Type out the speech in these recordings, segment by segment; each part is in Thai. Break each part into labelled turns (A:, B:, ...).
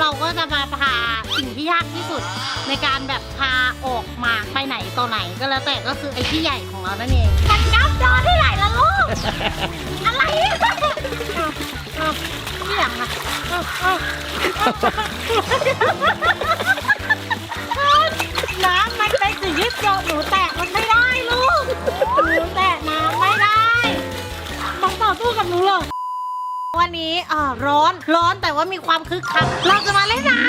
A: เราก็จะมาพาสิ่งที่ยากที่สุด ในการแบบพาออกมาไปไหนต่อไหนก็แล้วแต่ก็คือไอ้ที่ใหญ่ของเรานั่นเองมันนับดอที่ไหนล่ะลูก อะไรเนี่ยเอาเอาที่หลังอะ นนี้เอ่อร้อนร้อนแต่ว่ามีความคึกคักเราจะมาเล่นน้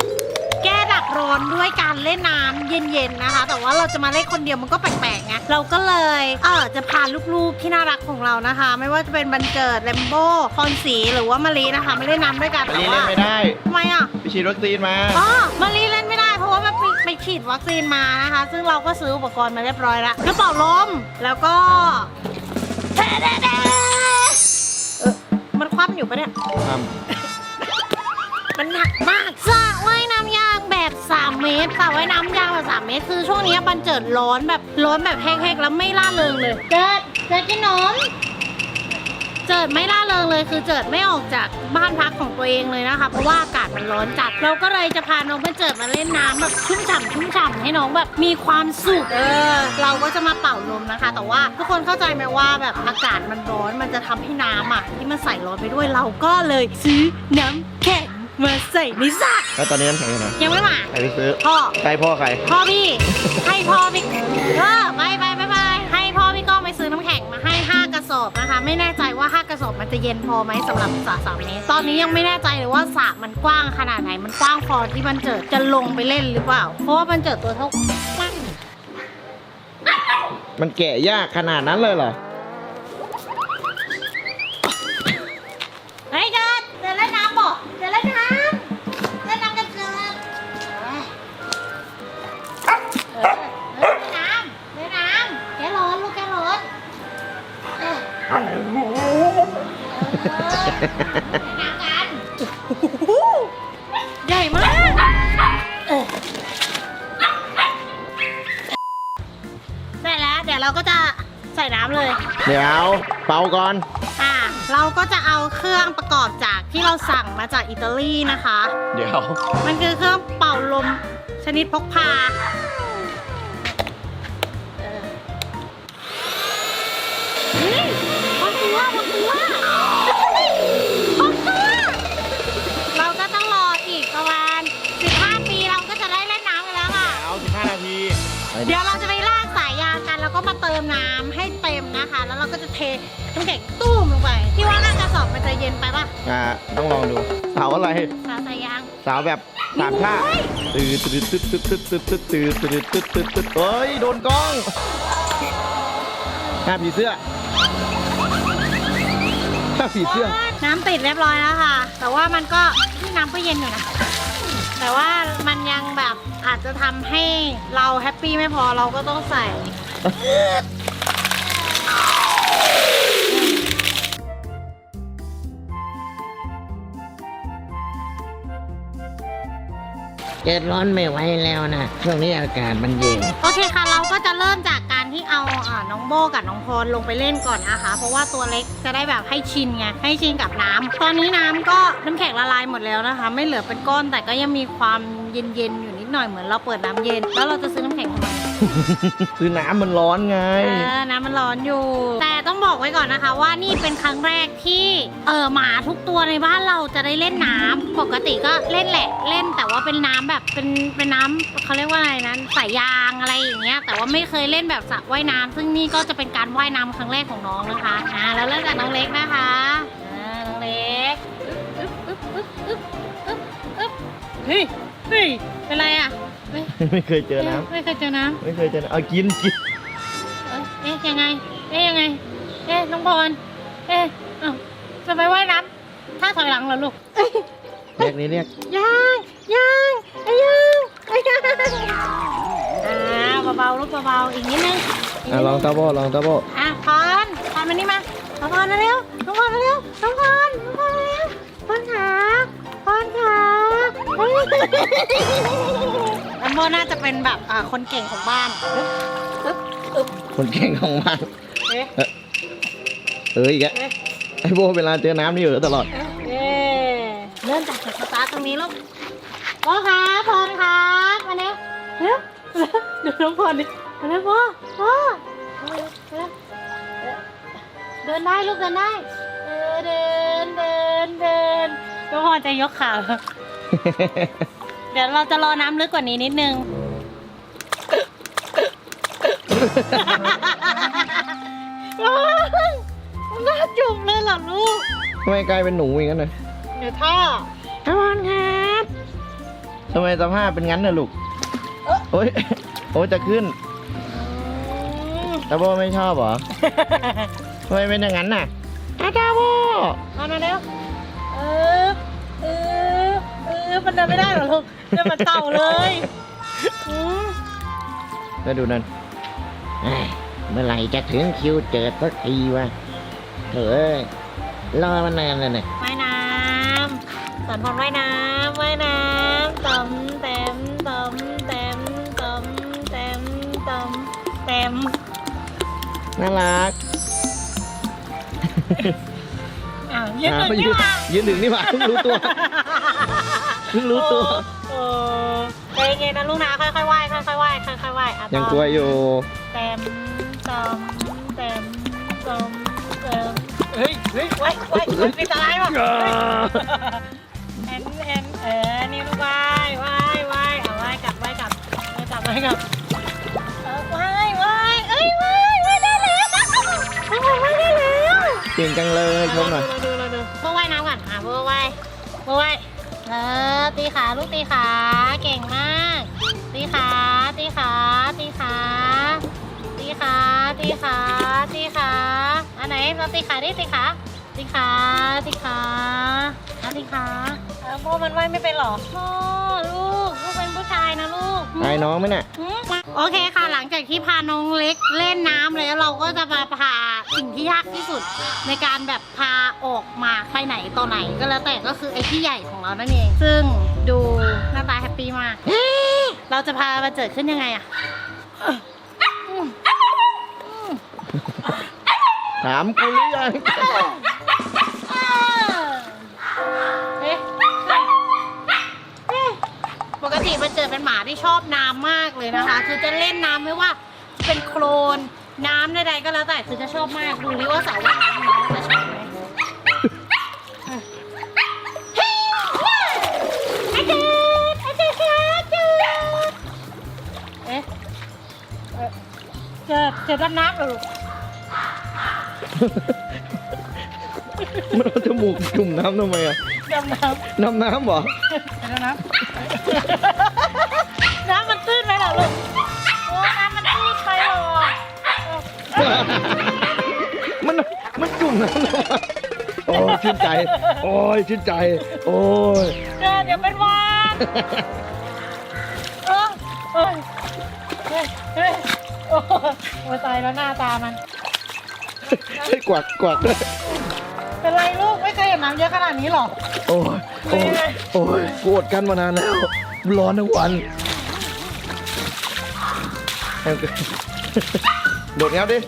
A: ำแก้ดักร้อนด้วยการเล่นน้ำเย็นๆนะคะ แต่ว่าเราจะมาเล่นคนเดียวมันก็แปลกๆไงเราก็เลยเออจะพาลูกๆที่น่ารักของเรานะคะ ไม่ว่าจะเป็นบันเจิดแลมโบ้พรสีหรือว่ามารีนะคะมาเล่นน้ำด้วยกัน
B: อัน
A: แต่
B: นี้
A: ว่า
B: เล่นไม่ได้
A: ทำไมอะ
B: ไปฉีดวัคซีนมา
A: อ๋อมารีเล่นไม่ได้เพราะว่ามันไปไปฉีดวัคซีนมานะคะ ซึ่งเราก็ซื้ออุปกรณ์มาเรียบร้อยแล้วกระเป๋าลมแล้วก็แท้ๆๆเออมันคว่ำอยู่ปะเนี่ยมันหนักมากสระว่ายน้ำยางแบบ 3 เมตรสระว่ายน้ำยางแบบ3เมตร คือช่วงนี้บันเจิดร้อนแบบร้อนแบบแห้งๆแล้วไม่ล่าเริงเลย เจิดเจิดกินนม เจิดไม่ล่าเริงเลยคือเจิดไม่ออกจากบ้านพักของตัวเองเลยนะคะ เพราะว่าอากาศมันร้อนจัด เราก็เลยจะพาน้องบันเจิดมาเล่นน้ำแบบชุ่มฉ่ำชุ่มฉ่ำให้น้องแบบมีความสุขเออเราก็จะมาเป่าลมนะคะ แต่ว่าทุกคนเข้าใจไหมว่าแบบอากาศมันร้อนมันจะทำให้น้ำอะที่มันใส่ร้อนไปด้วยเราก็เลยซื้อน้ำแข็งมาใส่ในสระ
B: แล้วตอนนี้น้ำแข็งอยู่ไหน
A: ยังไม่มา
B: ใครไปซื้อ
A: พ่อ
B: ใครพ่อใคร
A: พ่อพี่ให้พ่อพี่เออไปไป อบนะคะ ไม่แน่ใจว่า 5 กระสอบมันจะเย็นพอไหมสำหรับสระสามเมตรตอนนี้ยังไม่แน่ใจเลยว่าสระมันกว้างขนาดไหนมันกว้างพอที่มันเจิดจะลงไปเล่นหรือเปล่า เพราะว่ามันเจิดตัวเท่า
B: มันแกะยากขนาดนั้นเลยเหรอ
A: ใหญ่มากเออเสร็จแล้ว เดี๋ยวเราก็จะใส่น้ำเลย
B: เดี๋ยวเป่าก่อน
A: อ่าเราก็จะเอาเครื่องประกอบจากที่เราสั่งมาจากอิตาลีนะคะ
B: เดี๋ยว
A: มันคือเครื่องเป่าลมชนิดพกพา เราก็จะเทน้ำแข็งตู้มลงไปที่ว่าน่ากระสอบมันจะเย็นไปป่ะ
B: อ่าต้องลองดูเสาอะไร
A: สาวสายยาง
B: สาวแบบสามชาตื่นตื่นตื่นตื่นตื่นตื่นตื่นตื่นตื่นตื่นตื่นตื่นเฮ้ยโดนกล้องหน้าผีเสื้อหน้าผีเสื้อ
A: น้ำติดเรียบร้อยแล้วค่ะ แต่ว่ามันก็ที่น้ำก็เย็นอยู่นะแต่ว่ามันยังแบบอาจจะทำให้เราแฮปปี้ไม่พอเราก็ต้องใส่
C: เกิดร้อนไม่ไหวแล้วนะช่วงนี้อากาศมันเย็น
A: โอเคค่ะ เราก็จะเริ่มจากการที่เอาอาน้องโบกับน้องพรลงไปเล่นก่อนนะคะ เพราะว่าตัวเล็กจะได้แบบให้ชินไงให้ชินกับน้ำตอนนี้น้ำก็น้ำแข็งละลายหมดแล้วนะคะ ไม่เหลือเป็นก้อนแต่ก็ยังมีความเย็นๆอยู่นิดหน่อยเหมือนเราเปิดน้ำเย็น แล้วเราจะซื้อน้ำแข็งทำไม
B: คือน้ำมันร้อนไง
A: เออน้ำมันร้อนอยู่ แต่ต้องบอกไว้ก่อนนะคะว่านี่เป็นครั้งแรกที่เออหมาทุกตัวในบ้านเราจะได้เล่นน้ำปกติก็เล่นแหละเล่นแต่ว่าเป็นน้ำแบบเป็นเป็นน้ำเขาเรียกว่าอะไรนั้นสายยางอะไรอย่างเงี้ย แต่ว่าไม่เคยเล่นแบบสระว่ายน้ำซึ่งนี่ก็จะเป็นการว่ายน้ำครั้งแรกของน้องนะคะอ่าแล้วเริ่มจากน้องเล็กนะคะอ่าน้องเล็กอึ๊บอึ๊บอึ๊บอึ๊บอึ๊บอึ๊บเฮ้ยเฮ้ยเป็นไรอะ เฮ้ย
B: ไม่เคยเจอน้
A: ไม่เคยเจอน้ำำ
B: ไม่เคยเจอน้ำเอากินกิน
A: เอ๊ะเอ๊ะยังไง เอ๊ะยังไง เอ๊ะน้องบอลเอ๊ะเอ้าจะไปว่ายน้ำถ้าถอยหลังเหรอลูก
B: เรียกนี้เรียก
A: ยังยังไอ้ยังไอ้ยังอ่าเบาๆลูกเบาๆอีกนิดนึงก
B: อะ
A: นิดนึ
B: ลองตาโบลองตาโบ
A: อะพรพรมานี่มาน้องพรมาเร็วน้องพรมาเร็วน้องพรน้องพรมาเร็วพรขาพรขาเฮ้ย ลัมโบน่าจะเป็นแบบอ่าคนเก่งของบ้านอึ๊บอึ๊บอึ๊บ
B: คนเก่งของมัน
A: เอ๊ะ
B: เอออีกแล้ว
A: เอ๊ะ
B: ไอโบเวลาเจอน้ำนี่เหรอตลอด
A: เอ๊ะเริ่มจากจุดสตาร์ทตรงนี้ลูกพ่อครับพรครับมาเร็วเร็วเร็วดูน้องพรดิมาเร็วพ่อพ่อมาเร็วมาเร็วเดินได้ลูกเดินได้เออเดินเดินเดินน้องพรจะยกขา เดี๋ยวเราจะรอน้ำลึกกว่านี้นิดนึงน่าจุกเลยเหรอลูก
B: ทำไมกลายเป็นหนูอย่างนั้นเลย
A: เดี๋ยวท่อ
C: ตะวันครับ
B: ทำไมสภาพเป็นงั้นน่ะลูกโอ้ยโอ้ยจะขึ้นตาโบไม่ชอบเหรอทำไมเป็นอย่างนั้นน่ะอาตาโบ
A: มามาเร็วเออเออเออมันเดินไม่ได้เหรอลูก เดินเหมาเต่าเลยอืม
B: แล้วดูนั่น
C: เอ้ยเมื่อไหร่จะถึงคิวเจิดสักทีวะเถอะเอ้ยรอมานานแล้วเนี่ย
A: ว่ายน้ำสอนพรว่ายน้ำว่ายน้ำต่ำเต็มต่ำเต็มต่ำเต็มต่ำเต็ม
B: น่ารัก
A: อ้าวยืนห
B: อ่า
A: นึ่ง
B: เขายื
A: นี่
B: น
A: หว่า
B: ยืนหนึ่งนี่หว่าเพิ่งรู้ตัวเพิ่งรู้ตัว
A: เออ ใจเย็นนะลูกนะค่อยๆไหว้ค่อยๆไหว้ค่อยๆไหว้
B: ยังกลัวอยู่
A: เต็มเต็มเต็มเต็มเต็มเฮ้ยเฮ้ยไวไว้ไว้ไม่ตายว่ะเอ็นเอ็นเออนี่ลูกไหว้ไหว้ไหวเอาไหว้กลับไหว้กลับไหวกลับไหวกลับเไหว้ไหว้อ้ไหวไหวได้แล้วไหวได้แล้ว
B: เก่งจังเลยชมหน่อย
A: ดูดูดูดูเมื่อไหว้น้ำก่อนอะเมื่อไหว้เมื่อไหว้ เออตีขาลูกตีขา เก่งมาก ตีขา ตีขา ตีขา ตีขา ตีขา ตีขา อันไหนเราตีขาดิตีขา ตีขา ตีขาเอาตีขาเออพวกมันว่ายไม่เป็นหรอพ่อลูกลูกเป็นผู้ชายนะลูก
B: อายน้องไหมเนี่ย
A: โอเคค่ะหลังจากที่พาน้องเล็กเล่นน้ำแล้วเราก็จะมาพา สิ่งที่ยากที่สุดในการแบบพาออกมาไปไหนต่อไหนก็แล้วแต่ก็คือไอ้ที่ใหญ่ของเรานั่นเอง ซึ่งดูหน้าตาแฮปปี้มาก เราจะพามาเจิดขึ้นยังไงอะ
B: ถามกูหรือยัง
A: เอ๊ะเอ๊ะปกติมันเจิดเป็นหมาที่ชอบน้ำมากเลยนะคะ คือจะเล่นน้ำไม่ว่า เป็นโคลน น้ำใดๆก็แล้วแต่คือจะชอบมาก ดูดิว่าสาวว่ายน้ำน้องจะชอบไหมอาจารย์อาจารย์คะอาจารย์เอ๊ะเอ่อเจอเจอดำน้ำเหรอลูก
B: มันเอาจมูกจุ่มน้ำทำไมอะ
A: ดำน้
B: น้ำน้ำเหรอำ
A: ดำน้ำ น
B: จุ่มน้ำทำไมโอ้ยชื่นใจ โอ้ยชื่นใจ โอ้ย
A: เจอเดี๋ยวเป็นหวานเออเอ้ยเฮ้ยเฮ้ยโอ้โอ้ตายแล้วหน้าตามัน
B: ให้กวักกวักด้วย
A: เป็นไรลูกไม่เคยเห็นน้ำเยอะขนาดนี้หรอ
B: โอ้ยโอ้ยโอ้ยกูอดกันมานานแล้ว ร้อนทั้งวันโดดงับดิ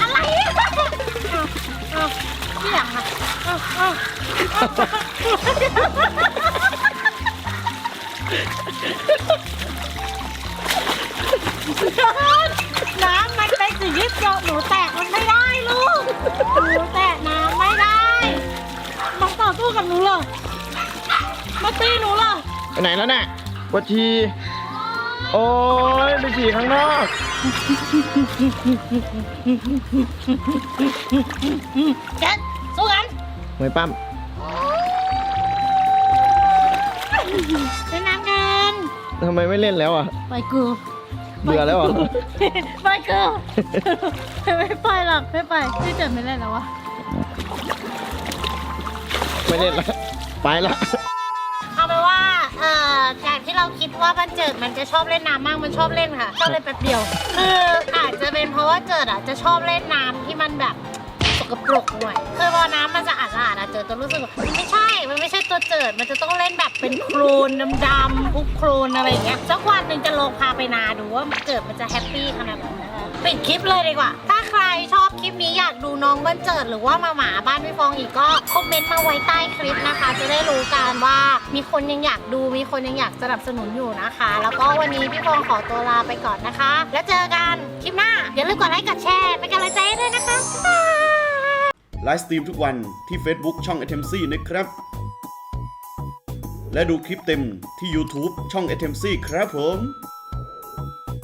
A: อะไรเนี่ยเอาเอาเสี่ยงอะเอาเอาน้ำมันเป็นสิ่งที่เจาะหนูแตะมันไม่ได้ลูก หนูแตะน้ำไม่ได้มาต่อสู้กับหนูเหรอมาตีหนูเหรอ
B: ไปไหนแล้วเนี่ยวัชี โอ้ยไปฉี่ข้างนอก
A: เจ็ดสู้กัน
B: หมวยปั้ม
A: เล่นน้ำกัน
B: ทำไมไม่เล่นแล้วอะ
A: ไปกู
B: เบื่อแล้วเหรอ
A: ไปเกินไม่ไปหรอกไม่ไปพี่เจิดไม่เล่นแล้ววะ
B: ไม่เล่นละ ไปละ
A: เอาไปนว่า เอ่อจากที่เราคิดว่าบันเจิดมันจะชอบเล่นน้ำมากมันชอบเล่นค่ะ ชอบเล่นแป๊บเดียว คืออาจจะเป็นเพราะว่าเจิดอะจะชอบเล่นน้ำที่มันแบบสกปรกหน่อยคือพอน้ำมันสะอาดสะอาดอะเจิดจะรู้สึกว่ามันไม่ใช่ มันไม่ใช่ตัวเจิด มันจะต้องเล่นแบบเป็นโคลนดำๆคุกโคลนอะไรอย่างเงี้ยสักวันหนึ่งจะลงพาไปนาดูว่าเจิดมันจะแฮปปี้ขนาดไหนนะคะปิดคลิปเลยดีกว่า ถ้าใครชอบคลิปนี้อยากดูน้องบันเจิดหรือว่ามาหมาบ้านพี่ฟองอีกก็คอมเมนต์มาไว้ใต้คลิปนะคะ จะได้รู้กันว่า มีคนยังอยากดู มีคนยังอยากสนับสนุนอยู่นะคะ แล้วก็วันนี้พี่ฟองขอตัวลาไปก่อนนะคะ แล้วเจอกันคลิปหน้า อย่าลืมกดไลค์ กดแชร์ เป็นกำลังใจให้ด้วยนะคะบ๊ายบาย
D: ไลฟ์สตรีมทุกวันที่ Facebook ช่อง a t e m c นะครับ และดูคลิปเต็มที่ YouTube ช่อง a t e m c ครับผม